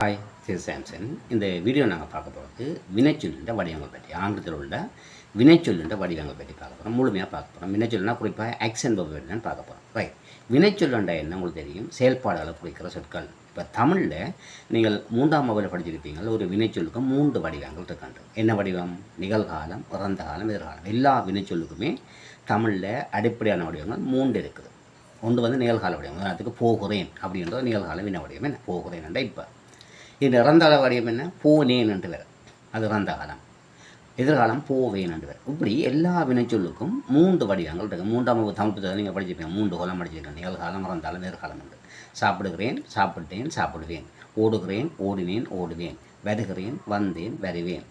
Hi Thiru Samson இந்த video நாங்கள் பார்க்க போகிறது வினைச்சொல்லின்ற வடிவங்கள் பற்றி ஆங்கிலத்தில் உள்ள வினைச்சொல்லுன்ற வடிவங்கள் பற்றி பார்க்க போகிறோம் முழுமையாக பார்க்க போகிறோம் வினைச்சொல்லுனா குறிப்பாக ஆக்ஷன் பற்றி பார்க்க போகிறோம் ரைட் வினைச்சொல்லுண்டா என்ன? உங்களுக்கு தெரியும். செயல்பாடுகளை குறிக்கிற சொற்கள். இப்போ தமிழில் நீங்கள் மூன்றாம் வகையில் படிச்சிருப்பீங்க ஒரு வினைச்சொல்லுக்கு மூன்று வடிவங்கள் இருக்கின்றது. என்ன வடிவம்? நிகழ்காலம் இறந்த காலம் எதிர்காலம். எல்லா வினைச்சொல்லுக்குமே தமிழில் அடிப்படையான வடிவங்கள் மூன்று இருக்குது. ஒன்று வந்து நிகழ்கால வடிவம். அதுக்கு போகிறேன் அப்படின்றது நிகழ்கால வினை வடிவம் என்ன? போகிறேன் இப்போ. இது இறந்தால வடிவம் என்ன? போனேன் என்று வேறு அது இறந்த காலம். எதிர்காலம் போவேன் என்று இப்படி எல்லா வினைச்சொல்லுக்கும் மூன்று வடிவங்கள் இருக்குது மூன்றாம் வகுப்பு தமிழ் புத்தகம் நீங்கள் படிச்சிருப்பீங்க. மூன்று கோலம் படிச்சிருக்கேன் நிகழ்காலம் இறந்தாலும் எதிர்காலம் என்று சாப்பிடுகிறேன் சாப்பிட்டேன் சாப்பிடுவேன். ஓடுகிறேன் ஓடினேன் ஓடுவேன். வருகிறேன் வந்தேன் வருவேன்.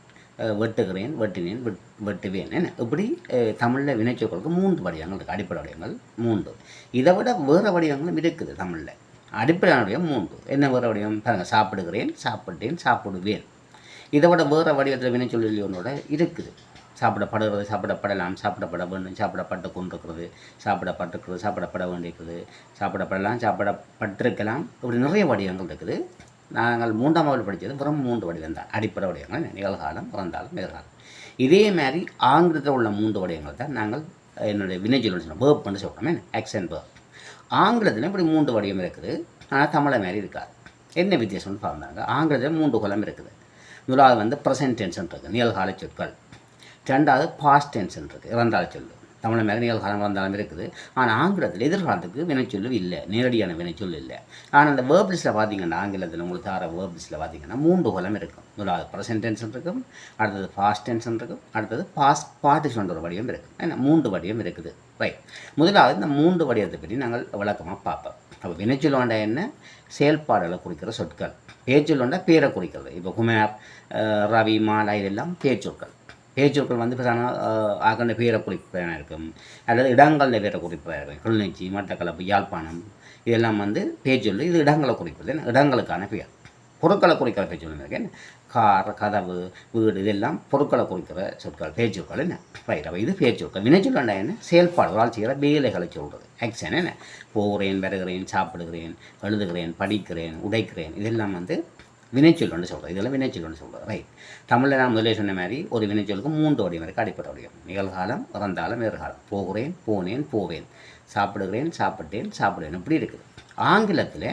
வெட்டுகிறேன் வெட்டினேன் வெட் வெட்டுவேன். என்ன? இப்படி தமிழில் வினைச்சொற்களுக்கு மூன்று வடிவங்கள் இருக்குது அடிப்படை வடிவங்கள் மூன்று. இதை விட வேறு வடிவங்களும் இருக்குது தமிழில். அடிப்படையான வடிவம் மூன்று. என்ன வேறு வடிவம்? பாருங்கள் சாப்பிடுகிறேன் சாப்பிட்டேன் சாப்பிடுவேன். இதை விட வேறு வடிவத்தில் வினைச்சொல்லி ஒன்றோட இருக்குது. சாப்பிடப்படுகிறது சாப்பிடப்படலாம் சாப்பிடப்பட வேண்டும் சாப்பிடப்பட்டு கொண்டிருக்கிறது சாப்பிடப்பட்டிருக்கிறது சாப்பிடப்பட வேண்டியிருக்குது சாப்பிடப்படலாம் சாப்பிடப்பட்டிருக்கலாம். இப்படி நிறைய வடிவங்கள் இருக்குது. நாங்கள் மூன்றாம் வகுப்பு படித்தது வெறும் மூன்று வடிவம் தான். அடிப்படை வடிவங்கள் நிகழ்காலம் பிறந்தாலும் நிகழ்காலம் இதே மாதிரி ஆங்கிலத்தில் உள்ள மூன்று வடிவங்கள் தான் நாங்கள் என்னுடைய வினைச்சொல்லி சொன்னோம். வேர்ப் பண்ணி சொல்கிறோமே ஆக்சன் வேர்ப் ஆங்கிலத்தில் இப்படி மூன்று வடிவம் இருக்குது. ஆனால் தமிழை மாதிரி இருக்காது. என்ன வித்தியாசம்னு பார்த்தாங்க ஆங்கிலத்தில் மூன்று குலம் இருக்குது. முதலாவது வந்து ப்ரெசன்ட் டென்ஷன் இருக்குது நிகழ்கால சொற்கள். ரெண்டாவது பாஸ்ட் டென்ஷன் இருக்குது இரண்டாவது சொல்லு. தமிழ் மேலே நிகழ்காலம் வந்தாலும் இருக்குது. ஆனால் ஆங்கிலத்தில் எதிர்காலத்துக்கு வினைச்சொல்லும் இல்லை. நேரடியான வினைச்சொல் இல்லை. ஆனால் அந்த வேர்ப் பார்த்தீங்கன்னா ஆங்கிலத்தில் உங்களுக்கு தார வேர்ப் பார்த்தீங்கன்னா மூன்று குலம் இருக்கும். முதலாவது ப்ரெசன்ட் டென்ஷன் இருக்கும். அடுத்தது ஃபாஸ்ட் டென்ஷன் இருக்கும். அடுத்தது பாஸ்ட் பார்ட்டிஷன் ஒரு வடிவம் இருக்கும். ஏன்னா மூன்று வடிவம் இருக்குது. ரைட் முதலாவது இந்த மூன்று வடிவத்தை பற்றி நாங்கள் விளக்கமாக பார்ப்போம். அப்போ வினைச்சொல் என்ன? செயல்பாடுகளை குறிக்கிற சொற்கள். பேச்சொல் வந்தால் பேரை குறிக்கிறது. இப்போ குமார் ரவி மாலா இதெல்லாம் பேச்சொற்கள். பேச்சொற்கள் வந்து பிரதான ஆகண்ட பேரை குறிப்பாக இருக்கும் அல்லது இடங்களில் பேரை குறிப்பாக இருக்கும் கிளிநொச்சி மட்டக்களப்பு யாழ்ப்பாணம் இதெல்லாம் வந்து பேச்சொல் இது இடங்களை குறிப்பது என்ன? இடங்களுக்கான பெயர். பொருட்களை குறிக்கிற பேச்சொல் இருக்கேன் கார் கதவு வீடு இதெல்லாம் பொருட்களை குறிக்கிற சொற்கள் பேச்சொற்கள் என்ன? பயிரவை இது பேச்சொற்கள் வினைச்சொல்லண்டா என்ன? செயல்பாடுகளால் செய்கிற வேலைகளை சொல்கிறது ஆக்ஷன் என்ன? போகிறேன் வருகிறேன் சாப்பிடுகிறேன் எழுதுகிறேன் படிக்கிறேன் உடைக்கிறேன். இதெல்லாம் வந்து வினைச்சொல்லுன்னு ஒன்று இதெல்லாம் வினைச்சொல்லுன்னு ஒன்று ரைட் தமிழில் நான் முதலே சொன்ன மாதிரி ஒரு வினைச்சொலுக்கு மூன்று வடிவம் இருக்குது அடிப்பட்ட வடிவம். நிகழ்காலம் இறந்தாலும் எதிர்காலம். போகிறேன் போனேன் போவேன். சாப்பிடுகிறேன் சாப்பிட்டேன் சாப்பிடுவேன். இப்படி இருக்குது. ஆங்கிலத்தில்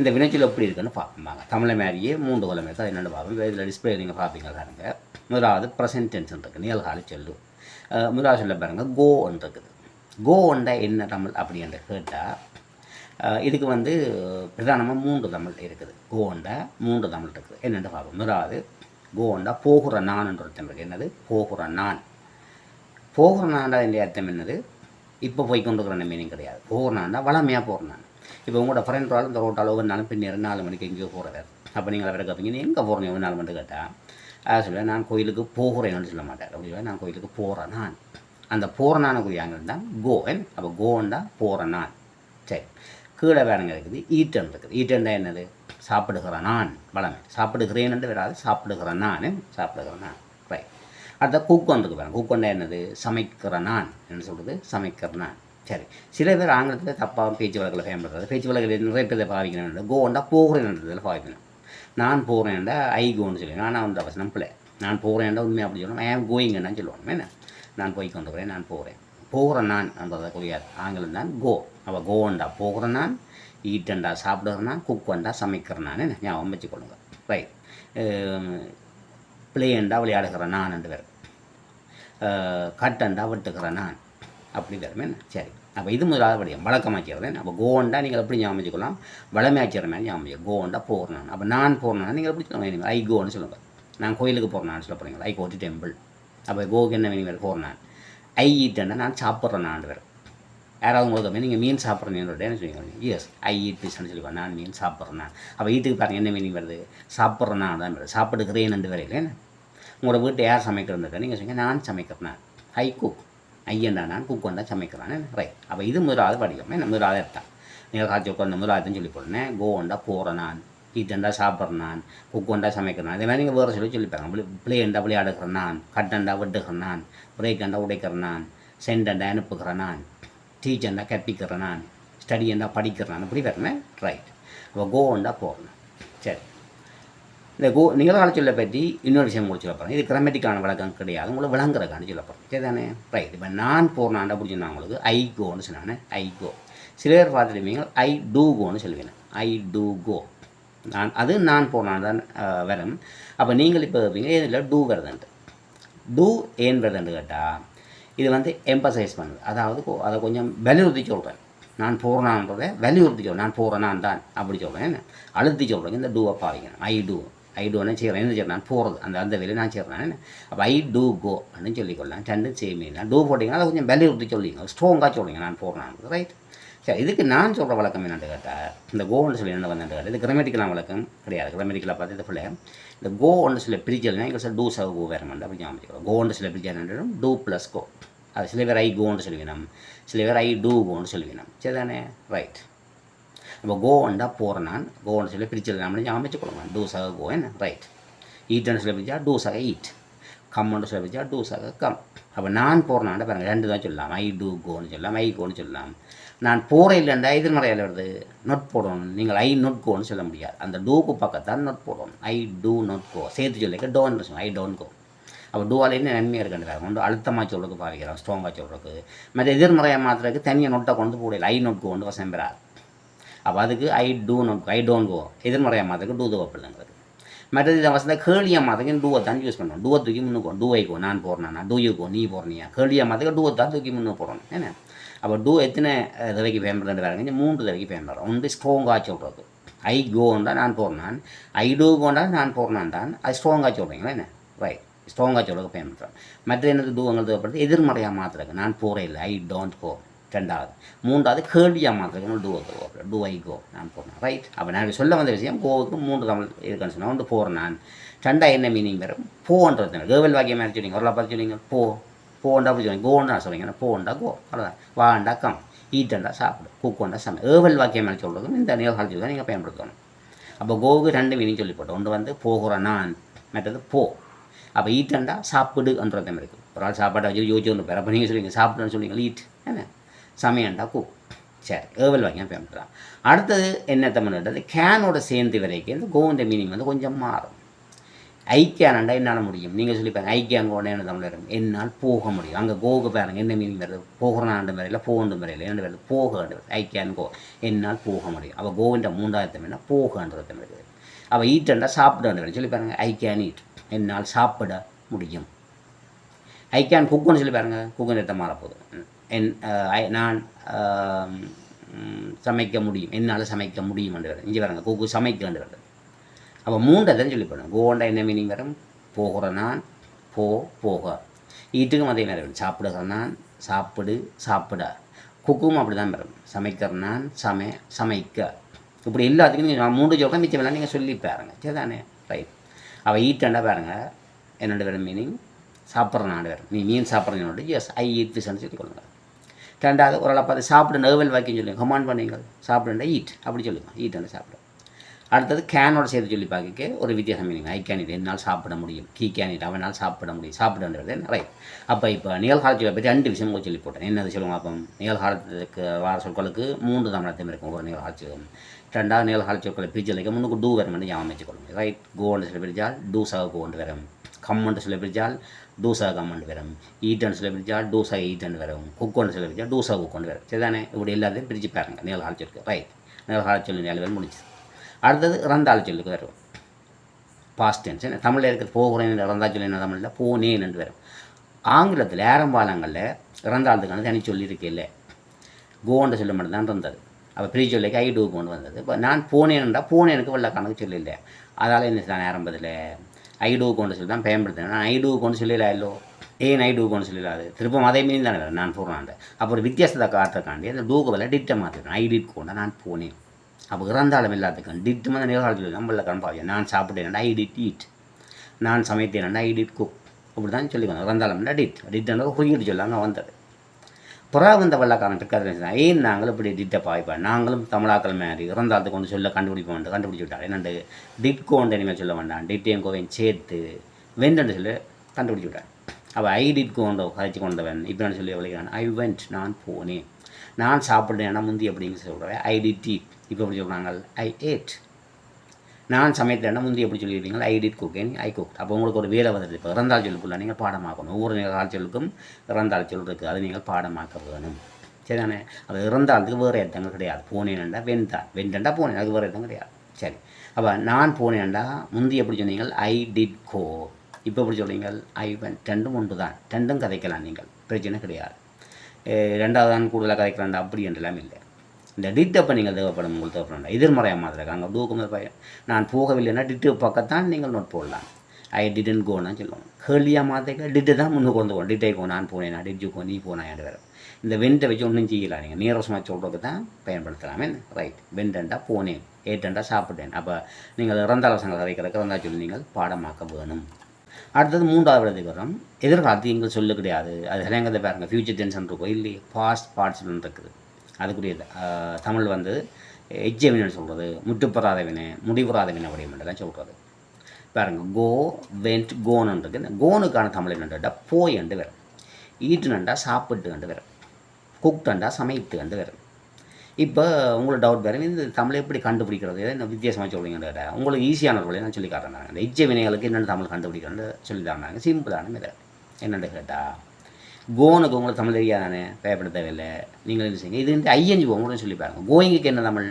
இந்த வினைச்சொல் எப்படி இருக்குன்னு பார்ப்பாங்க தமிழை மாதிரியே மூன்று குலம் இருக்குது அது என்னென்னு பார்ப்போம். இதில் டிஸ்பிளே நீங்கள் பார்ப்பீங்க பாருங்க. முதலாவது ப்ரெசன்ட் டென்ஷன் இருக்குது நிகழ்கால சொல்லு. முதலாவது சொல்ல பாருங்க. கோ இருக்குது. கோ என்ன தமிழ் அப்படின்ற கேட்டால் இதுக்கு வந்து பிரதானமாக மூன்று தமிழ் இருக்குது. கோண்டா மூன்று தமிழ் இருக்குது. என்னென்று பார்ப்போம் முதலாவது கோண்டா போகிற நான்ன்ற என்ற இருக்குது என்னது? போகிற நான். போகிற நான்டா இந்த அர்த்தம் என்னது? இப்போ போய் கொண்டுக்கிற மீனிங் கிடையாது. போகிற நான்டா வளமையாக போகிற நான். இப்போ உங்களோட ஃப்ரெண்டால் இந்த ரோட்டால் ஒரு நாளும் பின்னர் நாலு மணிக்கு எங்கேயோ போகிறவர் அப்போ நீங்கள் அவரை கேட்பீங்க நீ எங்கே போகிறீங்க ஒரு நாலு மணிக்கு கேட்டால் அதை சொல்ல நான் கோயிலுக்கு போகிறேன்னு சொல்ல மாட்டார். அப்படி நான் கோயிலுக்கு போகிறேன் நான். அந்த போகிற நானுக்குரிய ஆங்கிலம் தான் கோவன் அப்போ கோண்டா போகிற நான். சரி. கீழே வேணுங்க இருக்குது ஈட்டன் இருக்குது. ஈட்டன்டா என்னது? சாப்பிடுகிறேன் நான். வளமை. சாப்பிடுகிறேன் என்று வராது சாப்பிடுகிறேன் நான் சாப்பிடுகிறேன் நான். ரைட் அடுத்த குக்கன் இருக்கு பாருங்க. கூக்கண்டா என்னது? சமைக்கிற நான் என்ன சொல்கிறது சமைக்கிற நான். சரி. சில பேர் ஆங்கிலத்தில் தப்பாக பேச்சு வழக்கில் பயன்படுத்துறது. பேச்சு வழக்கில் நிறைய பேர் பாவிக்கணும் கோவண்டா போகிறேன்றதில் பாவிக்கணும் நான் போகிறேன்டா ஐ கோன்னு சொல்லி நான் வந்து அவசியம் பிள்ளை. நான் போகிறேன்டா உண்மையாக அப்படி சொல்லணும் ஐ ஆம் கோயிங்கன்னு சொல்லணும் என்ன? நான் போய் கொண்டு போகிறேன் நான் போகிறேன் போகிற நான் என்றதை குறியாது ஆங்கிலம் தான் கோ அவள் கோண்டா போகிற நான் ஈட்டண்டா சாப்பிடுற நான் குக் வண்டா சமைக்கிற நான் ஞாபகம் வச்சுக்கொள்ளுங்க. ரைட் பிளேயண்டா விளையாடுகிற நான் என்று வேறு. கட்டண்டா வெட்டுகிற நான். அப்படி வேறு என்ன? சரி. அப்போ இது முதலாவது வடிவம் வழக்கமாக்கிறது அப்போ கோண்டா நீங்கள் எப்படி ஞாபகம் வச்சுக்கலாம்? வளமையாக்கிற மாதிரி ஞாபகம் வச்சு கோண்டா போகிற நான். அப்போ நான் போகிறேன்னா நீங்கள் எப்படி சொல்லுங்கள் ஐ கோன்னு சொல்லுங்கள் நான் கோயிலுக்கு போகிறேன்னு சொல்ல போகிறீங்களா ஐ கோட்டி டெம்பிள் அப்போ கோக்கு என்ன வேணும் போகிறேன் நான். ஐ ஈட்டேன்னா நான் சாப்பிட்றேன் நான் யாராவது உங்களுக்கு நீங்கள் மீன் சாப்பிட்றேன்னு சொல்லுவீங்க எஸ் ஐ ஈட் பிஸ்ன்னு சொல்லுவேன் நான் மீன் சாப்பிட்றேன் நான். அப்போ ஈட்டுக்கு பாருங்க என்ன மீனிங் வருது? சாப்பிட்றேன் நான் தான் வருது. சாப்பிடுகிறேன் என்று வரையில் என்ன? உங்களோட வீட்டை யார் சமைக்கிறது நீங்கள் சொல்லுங்க நான் சமைக்கிறேன் ஐ குக் ஐயண்டா நான் குக் வந்தால் சமைக்கிறான் ரைட் அப்போ இது முதலாவது படிக்கும் என்ன? முதலாவது எடுத்தான் நீங்கள் காட்சி உட்காந்து முதலாவதுன்னு சொல்லி போடுறேன். கோண்டா போகிறேன் நான். ஈட்டண்டா சாப்பிட்றேன் நான் குக்கொண்டா சமைக்கிறேன் அதே மாதிரி நீங்கள் வேறு சொல்லி சொல்லிப்பாங்க பிளேண்டா விளையாடுகிறேன் நான் கட்டண்டா வெட்டுகிறேன் நான் பிரேக்கண்டா உடைக்கிறேன் நான் சென்டண்டா அனுப்புகிறேன் நான் டீச்சண்டா கற்பிக்கிறேன் நான் ஸ்டடி என்ன படிக்கிறேன் அப்படி வரணும் ரைட் அப்போ கோவண்டா போகணும் சரி இந்த கோ நிகழ்கால சொல்ல பற்றி இன்னொரு விஷயம் உங்களுக்கு சொல்ல போகிறேன் இது கிராமட்டிக்கான விளக்கம் கிடையாது உங்களை விளங்குறக்கான சொல்ல போகிறேன் சரிதானே ரைட் இப்போ நான் போகிறனாண்ட பிடிச்சிருந்தா உங்களுக்கு ஐ கோன்னு சொன்னானே ஐ கோ சிலர் பேர் பார்த்துருப்பீங்க ஐ டூ கோன்னு சொல்லுவேன் ஐ டூ கோ நான் அது நான் போனால் தான் வரும். அப்போ நீங்கள் இப்போ இருப்பீங்க இதில் டூ வருதுன்ட்டு. டூ ஏன் வருதுன்னு கேட்டால் இது வந்து எம்பசைஸ் பண்ணுது. அதாவது அதை கொஞ்சம் வலியுறுத்தி சொல்கிறேன் நான் போகிறேனான்றதை வலியுறுத்தி சொல்கிறேன் நான் போகிறேன் நான் தான் அப்படி சொல்கிறேன் அழுத்தி சொல்கிறேன் இந்த டூவை பாவிக்கணும் ஐ டூ ஐ டூன்னு செய்கிறேன் என்ன செய்கிறேன் நான் போகிறது அந்த அந்த வேலையை நான் செய்கிறேன் அப்போ ஐ டூ கோ அப்படின்னு சொல்லிக்கொள்ளலாம். ரெண்டும் சேம் தான் டூ போட்டிங்கன்னா அதை கொஞ்சம் வலியுறுத்தி சொல்லிங்க ஸ்ட்ராங்காக சொல்லுங்க நான் போகிறேன் ரைட் சரி இதுக்கு நான் சொல்கிற வழக்கம் என்னென்னு கேட்டால் இந்த கோன்னு சொல்லி என்ன வந்து கேட்டால் இது கிராமட்டிக்கலாக வழக்கம் கிடையாது. கிராமட்டிக்கலாக பார்த்து இது பிள்ளை இந்த கோ ஒன்று சில பிரிச்சல்னா எங்கள் சார் டூ சவ கோ வேறு மண்டா அப்படி ஞாபகம் கோ ஒன்று சில பிரிச்சல் டூ ப்ளஸ் கோ அது சில பேர் ஐ கோன்னு சொல்லுவினம் சில பேர் ஐ டூ கோன்னு சொல்லுவினம் சரிதானே? ரைட் அப்போ கோவண்டா போகிறேன் நான் கோவன்னு சொல்லி பிரிச்சல் நம்ம அமைச்சுக்கொள்ளுங்க டூ சக கோ என்ன? ரைட் ஈட்டுன்னு சில பிரிச்சா டூ சக ஈட் கம்முன்னு சொல்லி பிரிச்சா டூ சக கம் அப்போ நான் போகிறனாண்ட பாருங்கள் ரெண்டு தான் சொல்லலாம். ஐ டூ கோன்னு சொல்லலாம். ஐ கோன்னு சொல்லலாம். நான் போரையில் இல்லைண்டா எதிர்மறையில் வருது. நொட் போடணும். நீங்கள் ஐ நொட் கோன்னு சொல்ல முடியாது. அந்த டூக்கு பக்கத்தான் நொட் போடணும். ஐ டூ நொட் கோ சேர்த்து சொல்லிக்க டோன் சொல்லணும் ஐ டோன்ட் கோ அப்போ டூவால் என்ன நன்மையாக இருக்குன்றாங்க கொண்டு அழுத்தமாக சொல்றதுக்கு பாவிக்கிறோம் ஸ்ட்ராங்காக சொல்றதுக்கு. மற்ற எதிர்மறையாக மாத்திரக்கு தனியாக நொட்டை கொண்டு போடல. ஐ நொட் கோண்டு வசம் அப்போ அதுக்கு I do not I don't go எதிர்மறையாக மாத்திரக்கு டூ தவப்பிள்ளைங்களுக்கு மற்றது இதை வசந்த கேளியாக மாத்திரக்கு டூவை தான் யூஸ் பண்ணணும் டூவை தூக்கி முன்னுக்கோ டூவைக்கோ நான் போடுறேன் டூ யூக்கோ நீ போடுறியா கேளியாக மாத்திரக்கு டூவை தான் தூக்கி முன்னு போடணும். என்ன? அப்போ டூ எத்தனை தடவைக்கு பயன்படுறது வேறுங்க மூன்று தடவைக்கு பயன்படுறோம் ஒன்று ஸ்ட்ராங்காக சொல்கிறது ஐ கோண்டா நான் போடுறேன் ஐ டூ கோண்டா நான் போடுறேன் தான். அது ஸ்ட்ராங்காக சொல்கிறீங்களா என்ன? ரைட் ஸ்ட்ராங்காக சொல்கிறதுக்கு பயன்படுறேன் மற்ற என்னது டூங்கிறது தேவைப்படுது? எதிர்மறையாக மாற்றுறது நான் போகிறேன் இல்லை. ஐ டோன்ட் கோ ரெண்டாவது. மூன்றாவது கேள்வியாக மாத்திரக்கு டூ கோ டூ ஐ கோ நான் போகிறேன் ரைட் அப்போ நான் சொல்ல வந்த விஷயம் கோவுக்கு மூன்று தமிழ் இருக்குன்னு சொன்னால் ஒன்று போகிறேன் நான் ரெண்டா என்ன மீனிங் வரும் போன்றது கேவல் வாக்கியம் மாதிரி சொன்னீங்க ஒரு பார்த்து சொன்னீங்க போ. போண்டா அப்படி சொன்னீங்க கோண்டா சொல்றீங்க போண்டா கோ அவ்வளோதான் வாண்டா கம் ஈட்டண்டா சாப்பிடு கூக்கோண்டா சமை ஏவல் வாக்கியம் மேலே சொல்கிறதும் இந்த நிகழ்காலத்தில் தான் நீங்கள் பயன்படுத்தணும் அப்போ கோவுக்கு ரெண்டு மீனிங் சொல்லி போட்டோம் ஒன்று வந்து போகிற நான் மற்றது போ அப்போ ஈட்டண்டா சாப்பிடுன்றது இருக்குது ஒரு ஆள் சாப்பாட்டை வச்சு யோசிச்சு ஒன்று பேர் அப்போ நீங்கள் சொல்லுவீங்க சாப்பிடுன்னு சொல்லுவீங்க ஈட் என்ன சமையண்டா கூ சரி ஏவல் வாக்கியம் பயன்படுத்தலாம் அடுத்தது என்ன தமிழ்ன்றது கேனோட சேர்ந்து வரைக்கும் இந்த கோவிந்த மீனிங் வந்து கொஞ்சம் மாறும் ஐக்கியானண்டா என்னால் முடியும். நீங்கள் சொல்லிப்பாங்க ஐக்கியாங்கோட என்ன தமிழ் வரும் என்னால் போக முடியும். அங்கே கோவுக்கு பாருங்க என்ன மீனிங் வருது? போகிறனாண்டு வரையில் போகண்டு வரையில் என்ன வருது? போக வருது. ஐக்கியான் கோ என்னால் போக முடியும். அப்போ கோவிந்த மூன்றாவது தமிழ்னா போகன்ற தமிழ் இருக்குது. அப்போ ஈட்டண்டா சாப்பிட வேண்டும் சொல்லி பாருங்க ஐ கேன் ஈட் என்னால் சாப்பிட முடியும். ஐ கேன் குக்குன்னு சொல்லி பாருங்க குக்குன்னு எடுத்த மாறப்போகுது. என் நான் சமைக்க முடியும். என்னால் சமைக்க முடியும் என்று வருது இங்கே பாருங்க குக்கு சமைக்க வருது அப்போ மூன்றை தான் சொல்லி போடணும் கோண்டா என்ன மீனிங் வரும் போகிற நான் போ போக ஈட்டுக்கும் அதே மாதிரி வரும் சாப்பிடுகிற நான் சாப்பிடு சாப்பிட குக்கும் அப்படி தான் வரும் சமைக்கிற நான் சமை சமைக்க இப்படி எல்லாத்துக்கும் நீங்கள் நான் மூன்று சொல்கிறேன் மிச்சமெல்லாம் நீங்கள் சொல்லி பாருங்க சரிதானே ரைட் அவள் ஈட்டண்டா பாருங்கள் என்னோட வரும் மீனிங் சாப்பிட்ற நாடு வரும் நீ மீன் சாப்பிட்றீங்களோட எஸ் ஐ ஈட் சொல்லி சொல்லிக்கொள்ளுங்க ரெண்டாவது ஒரு பார்த்து சாப்பிட நேவல் வாக்கியம் சொல்லுங்கள் கமாண்ட் பண்ணீங்க சாப்பிடுண்டா ஈட் அப்படி சொல்லுங்கள் ஈட்டண்டா சாப்பிட அடுத்தது கேனோட சேர்த்து சொல்லி பார்க்க ஒரு வித்தியாசம் மீனிங் ஐ கேன் இட். என்னால் சாப்பிட முடியும். He can eat. அவனால் சாப்பிட முடியும். சாப்பிடன்றது ரைட் அப்போ இப்போ நிகழ்காலத்தில் பற்றி ரெண்டு விஷயம் சொல்லி போட்டேன். என்னது சொல்லுவாங்க அப்போ? நிகழ்காலத்துக்கு வார சொற்களுக்கு மூன்று தமிழத்தையும் இருக்கும் ஒரு நிகழ்காலம் ரெண்டாவது நிகழ்கால சொற்களை பிரிச்சலுக்கு முன்னுக்கு டூ வரும் என்று ஞாபகம் ரைட் கோன்னு சொல்லி பிரிச்சால் டூ சக கோண்டு வரும். கம்மன்ட்டு சொல்லி பிரிச்சால் டூசா கம்மன் வரும். ஈட்டன் சொல்லி பிரிச்சால் டூசா ஈட்டன் வரும். குக்கோன்னு சொல்லி பிரிச்சால் டூசா குக்கோண்டு வரும். சரிதானே? இப்படி எல்லாத்தையும் பிரித்து பாருங்க நிகழ்கால ரைட் நிகழ்கால சொல்லி நிலவல் முடிச்சு அடுத்தது இறந்தாள் சொல்லுக்கு வரும். பாஸ்ட் டென்ஸ் என்ன? தமிழில் இருக்கிறது போகிறேன் இறந்தா சொல்லி என்ன தமிழில்? போனேன் என்று வரும். ஆங்கிலத்தில் ஆரம்பாலங்களில் இறந்தாளுக்கான தனி சொல்லியிருக்கேல்ல இருக்கே கோன்ற சொல்ல மட்டும் தான் இருந்தது. அப்போ ப்ரீ சொல்லிக்கு ஐ டூ கொண்டு வந்தது. இப்போ நான் போனேன்டா போனேனுக்கு வெள்ள கணக்கு சொல்லல அதால் என்ன நான் ஆரம்பத்தில்? ஐ டூ கொண்டு சொல்லி தான் பயன்படுத்தினேன். நான் ஐ டூ கொண்டு சொல்லல இல்லோ ஏன் ஐ டூ கொண்டு சொல்லலாது திருப்பம் அதே மீன் தானே நான் போடுறான் அப்போ ஒரு வித்தியாசத்தை காட்டுறக்காண்டி அந்த டூக்கு பதிலாக டிட்டை மாற்றிருக்கேன் ஐ டிட் கொண்டு நான் போனேன் அப்போ இறந்தாலும் எல்லாத்துக்கும். டிட்டு வந்து நிகழ்காலத்தில் நம்மள கணப்பாக நான் சாப்பிட்டேன் ஐ டிட் ஈட் நான் சமைத்தேன் ஐ டிட் குக் அப்படி தான் சொல்லிக்கணும். இறந்தாலும் டிட் டிட்ன்றது குறியீடு சொல்லாங்க வந்தது. புறா வந்த வெள்ளக்காரன் இருக்காது ஏன் நாங்களும் இப்படி டிட்டை பாய்ப்பா நாங்களும் தமிழாக்கள் மாதிரி இறந்தாலத்துக்கு கொண்டு சொல்ல கண்டுபிடிப்போம் கண்டுபிடிச்சி விட்டார் என்னண்டு டிட்கோண்டு இனிமேல் சொல்ல வேண்டாம். டிட்டேன் கோவையும் சேர்த்து வெண்டன்னு சொல்லி கண்டுபிடிச்சி விட்டார் அவள் ஐ டிட் கோண்டோ கதைச்சு கொண்டவன். இப்போ நான் சொல்லி விளையாடுறான் ஐ வெண்ட் நான் போனேன். நான் சாப்பிட்றேன்னா முந்தி அப்படின்னு சொல்கிறேன் ஐ டிட் இப்போ எப்படி சொல்கிறாங்க ஐ ஏட் நான் சமைத்தேன்னா முந்தி எப்படி சொல்லியிருப்பீங்க I did cooking I cook அப்போ உங்களுக்கு ஒரு வேலை வந்துடுது இப்போ இறந்தால் சொல்லுக்குள்ள நீங்கள் பாடமாக்கணும். ஒவ்வொரு நிகழ்ச்சி சொல்லுக்கும் இறந்தால் சொல் இருக்குது அது நீங்கள் பாடமாக்க வேணும். சரிதானே? அது இறந்தாலுக்கு வேறு அர்த்தங்கள் கிடையாது. போனேன்டா வெந்தான் வெண்டா போனேன். அது வேறு அர்த்தம் கிடையாது. சரி. அப்போ நான் போனேன்டா முந்தி எப்படி சொன்னீங்க ஐ டிட் கோ இப்போ எப்படி சொல்கிறீங்க ஐ வென் ரெண்டும் ஒன்று தான் ரெண்டும் கதைக்கலாம் நீங்கள். பிரச்சனை கிடையாது. ரெண்டாவது தான் கூடுதலாக கதைக்கலாம்டா. அப்படி என்றெல்லாம் இல்லை. இந்த டிட் அப்போ நீங்கள் தேவைப்படும் உங்களுக்கு தேவைப்படும். எதிர்மறையாக மாற்றிருக்காங்க அங்கே டூக்கும் பையன் நான் போகவில்லைன்னா டிட்டு பக்கத்தான் நீங்கள் நோட் போடலாம். ஐ டிடன் கோன்னு சொல்லுவோம் கேள்வியாக மாற்றிக்க டிட்டு தான் முன்னுக்கு கொண்டு போகணும். டிட்டை கோ நான் போனேன் நான் டிட்டு கோ நீ போனாயாண்டு வேறு. இந்த வெண்டை வச்சு ஒன்றும் செய்யலாம் நீங்கள் நீரசமாக சொல்கிறதுக்கு தான் பயன்படுத்தலாமே. ரைட் வெண்டண்டா போனேன். ஏட்டண்டா சாப்பிட்டேன். அப்போ நீங்கள் இறந்தால சங்கத்தை வைக்கிறதுக்கு இறந்தா சொல்லி நீங்கள் பாடமாக்க வேணும். அடுத்தது மூன்றாவது விடத்துக்கு வரோம் எதிர்காலத்து எங்கள் சொல்லு கிடையாது. அது ஹலேங்கத்தை பாருங்கள் ஃபியூச்சர் டென்ஷன் இருக்கும் இல்லையே? பாஸ்ட் பார்ட்ஸ்னு இருக்குது. அதுக்குரிய தமிழ் வந்து எஜ்ஜவினு சொல்கிறது முட்டுப்பெறாத வினை முடிவுறாத வினை அப்படின்றதெல்லாம் சொல்கிறது பாருங்கள் கோ வெண்ட் கோன்னு இருக்கு இந்த கோனுக்கான தமிழ் என்னண்டா போய் என்று வரும். ஈட்டுனண்டா சாப்பிட்டு கண்டு வரும். குக்டண்டா சமைத்து கண்டு வரும். இப்போ உங்களுக்கு டவுட் வேறு இந்த தமிழை எப்படி கண்டுபிடிக்கிறது? என்ன வித்தியாசமாக சொல்றீங்கன்னு கேட்டா உங்களுக்கு ஈஸியான வழியை நான் சொல்லி காட்டுறேன் இந்த இச்சை வினைகளுக்கு என்னென்ன தமிழ் கண்டுபிடிக்கிறேன்னு சொல்லி தராங்க சிம்பிளான மெத்தட் என்னென்னு கேட்டால் கோனுக்கு உங்களுக்கு தமிழ் தெரியாதானே? பயப்பட தேவையில்லை. நீங்கள் என்ன செய்யுங்க? இது வந்து ஐயஞ்சு போங்கன்னு சொல்லி பாருங்க. கோயிங்குக்கு என்ன தமிழ்?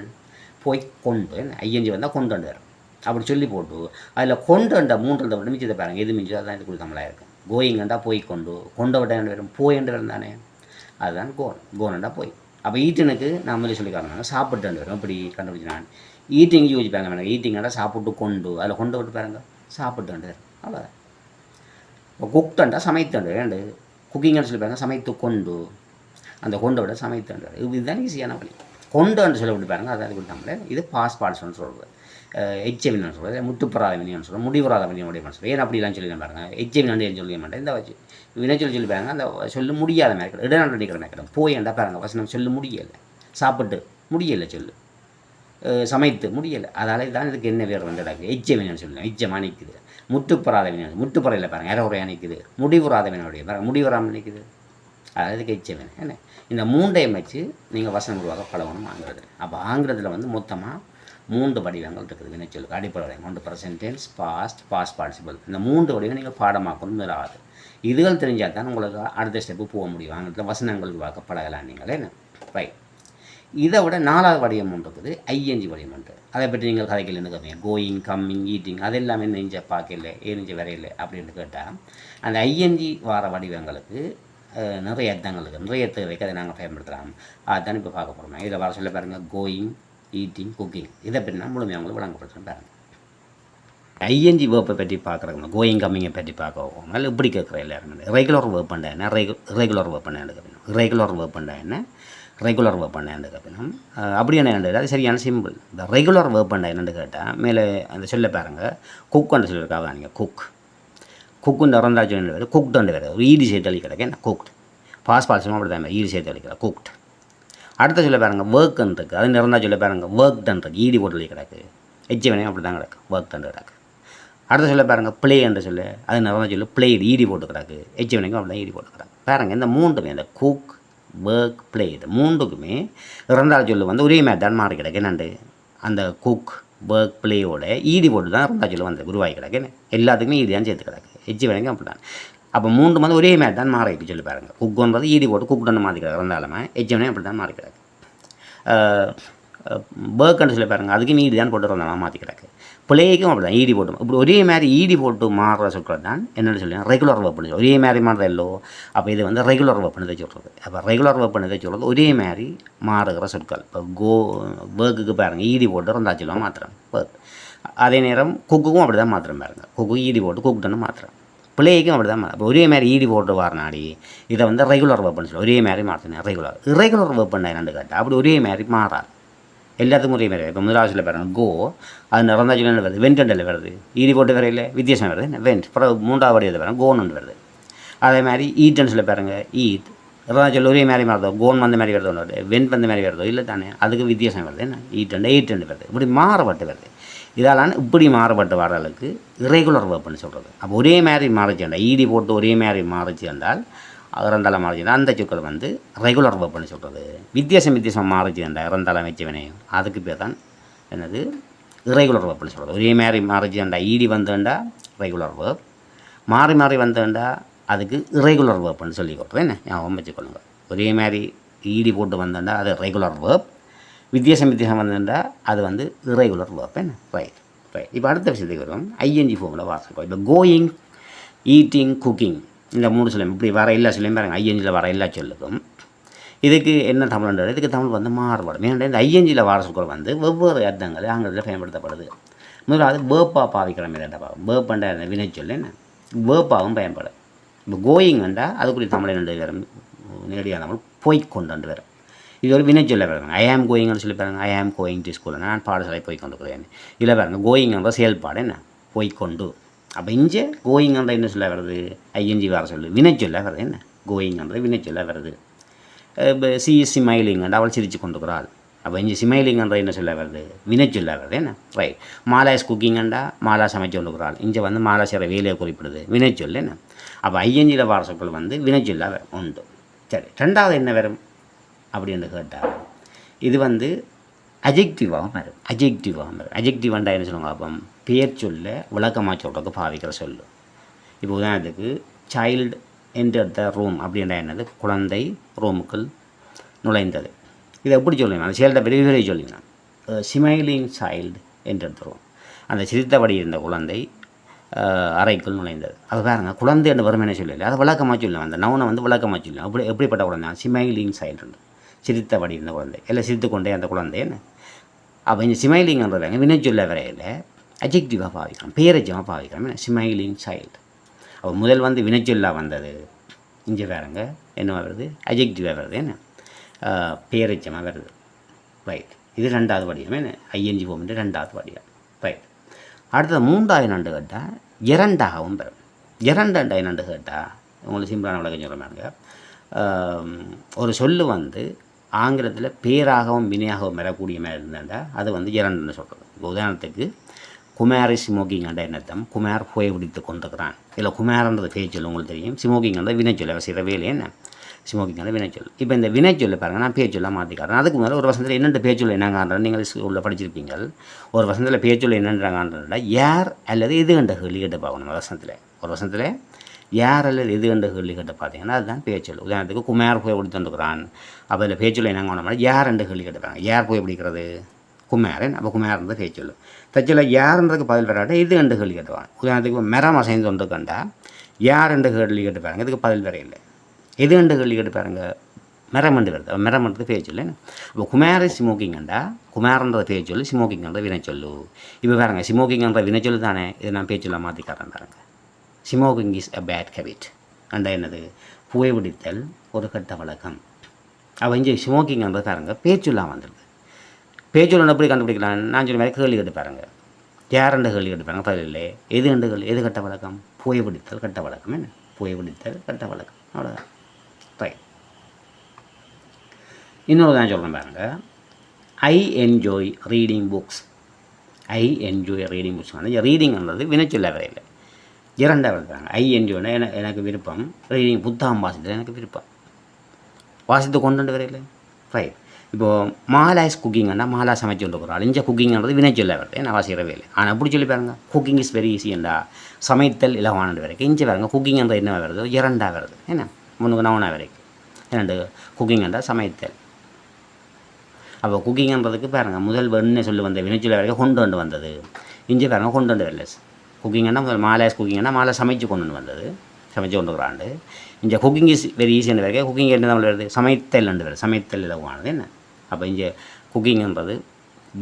போய் கொண்டு என்ன? வந்தால் கொண்டு வந்து வரும் அப்படி சொல்லி போட்டு அதில் கொண்டு வந்த மூன்றில் விட மிச்சத்தை பாருங்க. எது மிஞ்சோ அதுதான் இதுக்குள்ள தமிழாக இருக்கும் கோயிங்கண்டா போய் கொண்டு கொண்ட விட என்ன வரும்? போய் என்று வரும் தானே? அதுதான் கோன். கோனண்டா போய். அப்போ ஈட்டனுக்கு நம்மளே சொல்லி காரணம் சாப்பிட்டு வரும் இப்படி கண்டுபிடிச்சு நான்? ஈட்டிங் யூஸ் பாருங்க எனக்கு ஈட்டிங்கடா சாப்பிட்டு கொண்டு அதில் கொண்டு விட்டு பாருங்க. சாப்பிட்டு வரும் அவ்வளோதான் இப்போ குக்தண்டா சமைத்தண்டு ரெண்டு குக்கிங்னு சொல்லி பாருங்கள் சமைத்து கொண்டு. அந்த கொண்டை விட சமைத்தண்டு இதுதான் ஈஸியான வழி. கொண்டு சொல்லி விட்டு பாருங்க அதாவது கொடுத்தாங்களே. இது பாஸ் பாட்ஸ்னு சொல்கிறது எச்எவின்னு சொல்கிறது முட்டுப்பராத வினியம்னு சொல்கிறோம் முடிவராத வினியம் உடைய சொல்கிறேன் ஏன் அப்படிலாம் சொல்லி பாருங்க. எச்எவின் வந்து சொல்லிக்க மாட்டேன். இந்த வச்சு. வினை சொல்லி சொல்லி பாருங்க அந்த சொல்ல முடியாத மேற்கடம் இடம் அடிக்கிற மேற்கடம் போயேண்டா பாருங்க வசனம் சொல்ல முடியலை. சாப்பிட்டு முடியலை சொல்லு. சமைத்து முடியலை. அதால் தான் இதுக்கு என்ன வேறு வந்து கிடக்கு எச்சவினு சொல்லலாம் எச்சமாக நிற்குது முட்டுப்பறாத வினை முட்டுப்பறையில் பாருங்க இரவுறையாக நிற்குது முடிவுறாத வினையுடைய பாருங்க முடிவுறாமல் நிற்குது அதாவது கைச்சவன் என்ன? இந்த மூண்டையும் வச்சு நீங்கள் வசனம் உருவாக்க பழகணும் ஆங்கிறது. அப்போ ஆங்கிலத்தில் வந்து மொத்தமாக மூன்று வடிவங்கள் இருக்குது. வினைச்சொலுக்கு அடிப்படை வடிவம். ஒன்று ப்ரெசன்டென்ஸ் பாஸ்ட் பாஸ்ட் பார்ட்டிசிபிள் இந்த மூன்று வடிவம் நீங்கள் பாடமாக்கணும் முதலாவது. இதுகள் தெரிஞ்சால் தான் உங்களுக்கு அடுத்த ஸ்டெப்பு போக முடியும். ஆங்கிலத்தில் வசனங்கள் உருவாக்க பழகலாம் நீங்கள் என்ன? ரைட் இதை விட நாலாவது வடிவம் ஒன்று இருக்குது ஐஎன்ஜி வடிவம் ஒன்று அதை பற்றி நீங்கள் கதைகள் என்ன கோயிங் கம்மிங் ஈட்டிங் அது எல்லாமே நெஞ்ச பார்க்கல ஏறிஞ்ச வரையில அப்படின்னு கேட்டால் அந்த ஐஎன்ஜி வார வடிவங்களுக்கு நிறைய அர்த்தங்களுக்கு நிறைய தேவைக்கு அதை நாங்கள் பயன்படுத்தலாம் அதுதான் இப்போ பார்க்க போகிறோம் இதில் வர சொல்ல பாருங்கள் கோயிங் ஈட்டிங் குக்கிங் இதை பற்றி நான் முழுமையாக உங்களுக்கு விளங்கப்படுத்துகிறேன் பாருங்கள் ஐஎன்ஜி வேப்பை பற்றி பார்க்குறவங்க கோயிங் கம்மிங்கை பற்றி பார்க்கவும் இல்லை இப்படி கேட்குற எல்லாருமே. ரெகுலர் வேர்ப் என்ன? ரெகு ரெகுலர் வேர்ப் பண்ண ரெகுலர் வேர்ப் என்ன? ரெகுலர் வேர்ப் என்று கேட்கணும் அப்படி என்ன அது சரியான சிம்பிள் இந்த ரெகுலர் வேர்ப் பண்ண என்னென்னு கேட்டால் மேலே அந்த சொல்ல பாருங்க. குக்குன்னு சொல்லியிருக்காங்க நீங்கள் குக் குக்குன்னு இறந்தா சொல்லி வேறு குக்டுன்னு வேறு ஒரு ஈடி சேர்த்து அளிக்கிறக்கு என்ன? குக்ட் பாஸ் பால்ஸும் அப்படி தான் ஈடி சேர்த்து அளிக்கிற குக்ட் அடுத்த சொல்ல பாருங்கள் ஒர்க்குன்னு இருக்குது அது நிறந்தா சொல்ல பாருங்கள் ஒர்க் இருக்குது ஈடி போட்டு கிடக்கு எச்சி அப்படி தான் கிடக்கு ஒர்க் கிடக்கு. அடுத்த சொல்ல பாருங்கள் ப்ளே என்று சொல்லு. அது நிறந்தா சொல்லு பிளேடு ஈடி போட்டு கிடக்கு எச்சி அப்படி தான் ஈடி போட்டு கிடக்கு பாருங்கள் இந்த மூன்றுமே இந்த குக் ஒர்க் பிளே இது மூன்றுக்குமே இறந்தால் சொல்லு வந்து ஒரே மாதிரி தான் மாறி கிடக்கு. என்னண்டு? அந்த குக் ஒர்க் ப்ளேயோட ஈடி போட்டு தான் இறந்தா சொல்லு வந்து உருவாகி கிடக்கு. என்ன? எல்லாத்துக்குமே ஈடி தான் சேர்த்து கிடக்கு. எச்சி வரைக்கும் அப்படி தான் அப்போ மூன்று வந்து ஒரே மாதிரி தான் மாறி சொல்லி பாருங்க. குக்குன்றது ஈடி போட்டு குக்குன்னு மாறி கிடக்கு இறந்தாலுமே எச்சி வரைக்கும் அப்படி தான் மாறி கிடக்கு. பேர்க்குன்னு சொல்லி பாருங்கள் அதுக்கு நீடி தான் போட்டு இருந்தாலும் மாற்றி கிடக்கு. பிள்ளைக்கும் அப்படி தான் ஈடி போட்டு இப்படி ஒரே மாதிரி ஈடி போட்டு மாறுற சொற்கள் தான் என்னென்னு சொல்லி ரெகுலர் வெப்பன் ஒரே மாதிரி மாறுறது இல்லோ? அப்போ இது வந்து ரெகுலர் வெப்பன் இதை சொல்கிறது அப்போ ரெகுலர் வெப்பன் இதை சொல்கிறது ஒரே மாதிரி மாறுகிற சொற்கள். இப்போ கோ பேர்க்குக்கு பாருங்கள் ஈடி போட்டு இருந்தா சொல்லுவோம் மாத்திரம் பேர்க் அதே நேரம் குக்குக்கும் அப்படி தான் மாத்திரம் பாருங்கள் குக்கு ஈடி போட்டு குக்குன்னு மாத்திரம். பிள்ளைக்கும் அப்படி தான் அப்போ ஒரே மாதிரி ஈடி போட்டு வரனாடி இதை வந்து ரெகுலர் வெப்பன் சொல்லி ஒரே மாதிரி மாற்றினேன் ரெகுலர் இரெகுலர் வெப்பன் என்னென்னு கேட்டால் அப்படி ஒரே மாதிரி மாறாது. எல்லாத்துக்கும் ஒரே மாதிரி. இப்போ முதலாவசியில் பாருங்க கோ அது நிறந்தா சொல்லி வருது? வெண்டெண்டில் வருது. ஈடி போட்டு வரையில் வித்தியாசம் வருது. வெண்ட் அப்புறம் மூன்றாவது வடிவத்தில் பாருங்க கோன்னு வருது. அதே மாதிரி ஈட்டுன்னு சொல்லி பாருங்க ஈத் அதான் சொல்லி ஒரே மாதிரி மாறுதோ? கோன் வந்த மாதிரி வருதோ? வருது வெண்ட் வந்த மாதிரி வருதோ? இல்லை தானே அதுக்கு வித்தியாசம் வருது. என்ன? ஈட்டண்டு ஈட்டண்டு வருது. இப்படி மாறுபட்டு வருது. இதாலான இப்படி மாறுபட்டு வர அளவுக்கு இரெகுலர் வேர்ப்புன்னு சொல்கிறது அப்போ ஒரே மாதிரி மாறிச்சு ஈடி போட்டு ஒரே மாதிரி மாறிச்சு என்றால் இறந்தால மாறிச்சு அந்த சொற்கள் வந்து ரெகுலர் வேர்ப்புன்னு சொல்கிறது வித்தியாசம் வித்தியாசம் மாறிச்சு அந்த இறந்தால வச்சவனையும் அதுக்கு பேர் தான் என்னது? இரெகுலர் வேர்ப்னு சொல்கிறது ஒரே மாதிரி மாறிச்சுண்டா ஈடி வந்தேன்டா ரெகுலர் வேப் மாறி மாறி வந்தேன்டா அதுக்கு இரெகுலர் வேப்புன்னு சொல்லி கொடுத்தேன் என்ன? ஞாபகம் வச்சுக்கொள்ளுங்க. ஒரே மாதிரி ஈடி போட்டு வந்தேன்டா அது ரெகுலர் வேப் வித்தியாசம் வித்தியாசம் வந்தேன்டா அது வந்து இரெகுலர் வேப் என்ன? ரைட் ரைட் இப்போ அடுத்த விஷயத்துக்கு வரும் ஐஎன்ஜி ஃபோமில் வாசிப்போம். இப்போ கோயிங் ஈட்டிங் குக்கிங் இந்த மூணு சொல்லும் இப்படி வர எல்லா சிலையும் பாருங்க ஐஎன்ஜியில் வர எல்லா சொல்லுக்கும். இதுக்கு என்ன தமிழ்ன்றது இதுக்கு தமிழ் வந்து மாறுபடும். ஏன்னா இந்த ஐஎன்ஜியில் வர சொற்கள் வந்து வெவ்வேறு அர்த்தங்கள் ஆங்கிலத்தில் பயன்படுத்தப்படுது. முதலாவது வேப்பா பாவிக்கிற மாதிரி என்ன வேப்பண்ட அந்த வினைச்சொல் என்ன? வேப்பாவும் பயன்படும். இப்போ கோயிங் வந்தால் அதுக்குரிய தமிழ் ரெண்டு பேரும் நேரடியாக தமிழ் போய்க்கொண்டு வேறு இது ஒரு வினைச்சொல்ல பாருங்க. ஐ ஆம் கோயிங்னு சொல்லி பாருங்க. ஐ ஆம் கோயிங் டு ஸ்கூல் நான் பாடசாலை போய் கொண்டு இல்லை இதில் பாருங்க கோயிங்கன்ற செயல்பாடு என்ன? போய்க்கொண்டு. அப்போ இஞ்சே கோயிங்கன்ற என்ன சொல்ல வருது ஐஎன்ஜி வர சொல்லு. வினைச்சொல்ல வருது என்ன? கோயிங்கன்றது வினைச்சொல்ல வருது இப்போ சி மயிலிங்கன்ற அவள் சிரித்து கொண்டுக்கிறாள் அப்போ இஞ்சி சிமைலிங்கன்ற என்ன சொல்ல வருது வினைச்சொல்ல வருது என்ன? ரைட் மாலாஸ் குக்கிங்கண்டா மாலா சமைச்சு கொண்டுக்கிறாள் இங்கே வந்து மாலா செய்கிற வேலையை குறிப்பிடுது. வினைச்சொல் என்ன? அப்போ ஐஎன்ஜியில் வர சொற்கள் வந்து வினைச்சொல்லா உண்டு. சரி. ரெண்டாவது என்ன வரும்? அப்படின்னு கேட்டால் இது வந்து அஜெக்டிவாகவும் வரும். அஜெக்டிவாகவும் வரும். அஜெக்டிவ்ண்டா என்ன சொல்லுவாங்க அப்போ பெயர் சொல்ல விளக்கமாக சொல்கிறதுக்கு பாவிக்கிற சொல்லு. இப்போ உதாரணத்துக்கு சைல்டு என்டர் த ரூம் அப்படின்ற என்னது? குழந்தை ரூமுக்குள் நுழைந்தது. இதை எப்படி சொல்லுங்கள் அந்த செயல்கிட்ட பெரிய பெரிய சொல்லுங்கள் smiling child enter the room அந்த சிரித்தபடி இருந்த குழந்தை அறைக்குள் நுழைந்தது. அது பாருங்கள் குழந்தை என்று வறுமையான சொல்லலை. அதை விளக்கமாக சொல்லுவேன் அந்த நவுனை வந்து விளக்கமாக சொல்லுவேன். அப்படி எப்படிப்பட்ட குழந்தை? சிமைலிங் சைல்டு சிரித்தபடி இருந்த குழந்தை. இல்லை சிரித்து கொண்டே அந்த குழந்தைன்னு அப்போ அப்போ இந்த வினை சொல்ல வரையில் அஜெக்டிவாக பாவிக்கிறோம் பேரஜமாக பாவிக்கிறோம் என்ன? ஸ்மைலிங் சைல்டு அப்போ முதல் வந்து வினைச்சொல்லாக வந்தது. இங்கே வேறங்க என்ன வருது? அஜெக்டிவாக வருது. என்ன? பேரஜமாக வருது. ரைட் இது ரெண்டாவது வடிவம். என்ன? ஐஎன்ஜி போமெண்ட் ரெண்டாவது வடிவம். ரைட் அடுத்தது மூன்றாவது நண்டு கேட்டால் இரண்டாகவும் பெறும் இரண்டாண்டா நண்டு கேட்டால் உங்களுக்கு சிம்பிளான விளக்கம் சொல்ல ஒரு சொல்லு வந்து ஆங்கிலத்தில் பேராகவும் வினையாகவும் வரக்கூடிய மாதிரி இருந்தாண்டா அது வந்து இரண்டுன்னு சொல்கிறது இப்போ உதாரணத்துக்கு குமாரி சிமோகிங் என்ற என்னத்தம் குமார் புகை பிடித்து கொண்டிருக்கிறான். இல்லை குமார்ன்றது பேச்சொல் உங்களுக்கு தெரியும். ஸ்மோக்கிங்ன்றது வினைச்சொல் அவர் செய்கிற வேலை என்ன? ஸ்மோக்கிங்ன்றது வினைச்சொல் இப்போ இந்த வினைச்சொல்லை பாருங்கள் நான் பேச்சொல்லாக மாற்றிக்காரன் அதுக்கு முதல்ல ஒரு வசந்தத்தில் என்னென்ன பேச்சொல் என்னங்கான்றது நீங்கள் ஸ்கூலில் படிச்சிருப்பீங்க. ஒரு வசந்தத்தில் பேச்சொல் என்னன்றாங்கன்றா யார் அல்லது எது கண்ட கேள்வி கேட்டு பார்க்கணும் வசனத்தில். ஒரு வசனத்தில் யார் அல்லது எது கண்ட கேள்வி கேட்டு பார்த்தீங்கன்னா அதுதான் பேச்சொல் உதாரணத்துக்கு குமார் போய் எப்படி வந்துக்கிறான் அப்போ இதில் பேச்சொல் என்னங்க யார் ரெண்டு கேள்வி கேட்டுப்பாங்க. யார் போய் பிடிக்கிறது குமாரன். அப்போ குமாரன்றது பேச்சொல் தச்சில் யாருன்றதுக்கு பதில் வராட்ட இது ரெண்டு கேள்வி கேட்டுவாங்க உதாரணத்துக்கு மரம் அசைந்து ஒன்று கண்டா யார் ரெண்டு கேள்வி கேட்டு பாருங்க. இதுக்கு பதில் வர இல்லை. எது ரெண்டு கேள்வி கேட்டு பாருங்க. மெரமண்டு வருது. அப்போ மரமன்றது பேச்சொல் என்ன இப்போ குமார ஸ்மோக்கிங்கண்டா குமாரன்ற பேச்சொல் ஸ்மோக்கிங்கன்ற வினைச்சொல்லு இப்போ பாருங்க ஸ்மோக்கிங்கன்ற சொல்லு தானே. இதை நான் பேச்சொல்லாக மாற்றிக்காரன் பாருங்க. Smoking is a bad habit அண்டா என்னது? புகைப்பிடித்தல் ஒரு கட்ட வழக்கம். அவன் இங்கே ஸ்மோக்கிங்ன்றது பாருங்க பேச்சுலாம் வந்திருக்கு. பேச்சொல்ல எப்படி கண்டுபிடிக்கலாம்? நான் சொன்ன மாதிரி கேள்வி கேட்டு பாருங்க. யார் ரெண்டு கேள்வி கேட்டு பாருங்க. பதில் இல்லை எது ரெண்டு கேள்வி எது கட்ட வழக்கம்? புகைப்பிடித்தல் கட்ட வழக்கம் என்ன? புகைப்பிடித்தல் கட்ட வழக்கம். அவ்வளோதான் ரைட் இன்னொரு தான் சொல்கிறேன் பாருங்க. I enjoy reading books I enjoy reading books வந்து ரீடிங்ன்றது வினைச்சொல்ல வரையில் இரண்டாவது இருக்கிறாங்க ஐ என்ஜாய்னா என எனக்கு விருப்பம். ரீடிங் புத்தகம் வாசித்தது எனக்கு விருப்பம். வாசித்து கொண்டு வரையில் ரைட் இப்போது மாலா இஸ் குக்கிங்கன்னா மாலா சமைச்சு கொண்டு போகிறாள் இங்கே வினை சொல்ல வருது. நான் வாசிக்கிற இல்லை. ஆனால் அப்படி சொல்லி பாருங்க? குக்கிங் இஸ் வெரி ஈஸியண்டா சமைத்தல் இலவானது வரைக்கும். இஞ்சி பாருங்க குக்கிங்ன்றது என்ன வருது? இரண்டாக வருது. என்ன? முன்னுக்கு நவனா வரைக்கும். இரண்டு என்றால் சமைத்தல். அப்போ குக்கிங்ன்றதுக்கு பாருங்கள் முதல் வெண்ணெய் சொல்லி வந்த வினைச்சொல்ல வரைக்கும் கொண்டு வந்து வந்தது. இஞ்சி பாருங்க கொண்டு வந்து வரல. குக்கிங்கன்னா முதல் மாலாஸ் குக்கிங்கன்னா மாலை சமைச்சு கொண்டு வந்து வந்தது. சமைச்சு கொண்டு வராண்டு இங்கே குக்கிங் இஸ் வெரி ஈஸியான வரைக்கும். குக்கிங் என்ன தமிழ் வருது? சமைத்தல் ரெண்டு வருது. சமைத்தல் இலவானது என்ன? அப்போ இங்கே குக்கிங்ன்றது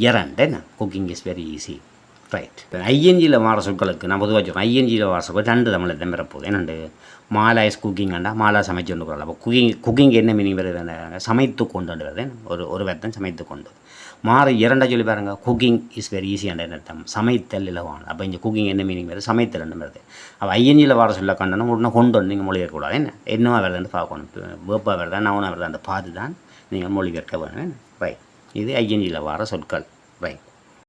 இரண்டு என்ன cooking is very easy right ஐஎன்ஜியில் மாற சொற்களுக்கு நான் பொதுவாக சொல்கிறேன் ஐஎன்ஜியில் மாற சொற்கள் ரெண்டு தமிழில் தான் வரப்போகுது. என்னண்டு? மாலா இஸ் குக்கிங்கண்டா மாலா சமைச்சு கொண்டு வரலாம் அப்போ குக்கிங் குக்கிங் என்ன மீனிங் வருது சமைத்து கொண்டு ஒரு ஒரு வருத்தம் சமைத்து கொண்டு. மாறு இரண்டா சொல்லி பாருங்க. Cooking is very easy and அர்த்தம்? சமைத்தல் இலவான. அப்போ இங்கே குக்கிங் என்ன மீனிங் வருது? சமைத்தல் என்ன வருது. அப்போ ஐஎன்ஜியில் வர சொல்ல கண்டனம் உடனே கொண்டு வந்து நீங்கள் மொழிபெயர்க்கக்கூடாது என்ன? என்னவா வருதுன்னு பார்க்கணும். வேப்பா வருதா நவனா வருதா அந்த பார்த்து தான் நீங்கள் மொழிபெயர்க்க வேணும். ரைட் இது ஐஎன்ஜியில் வர சொற்கள். ரைட்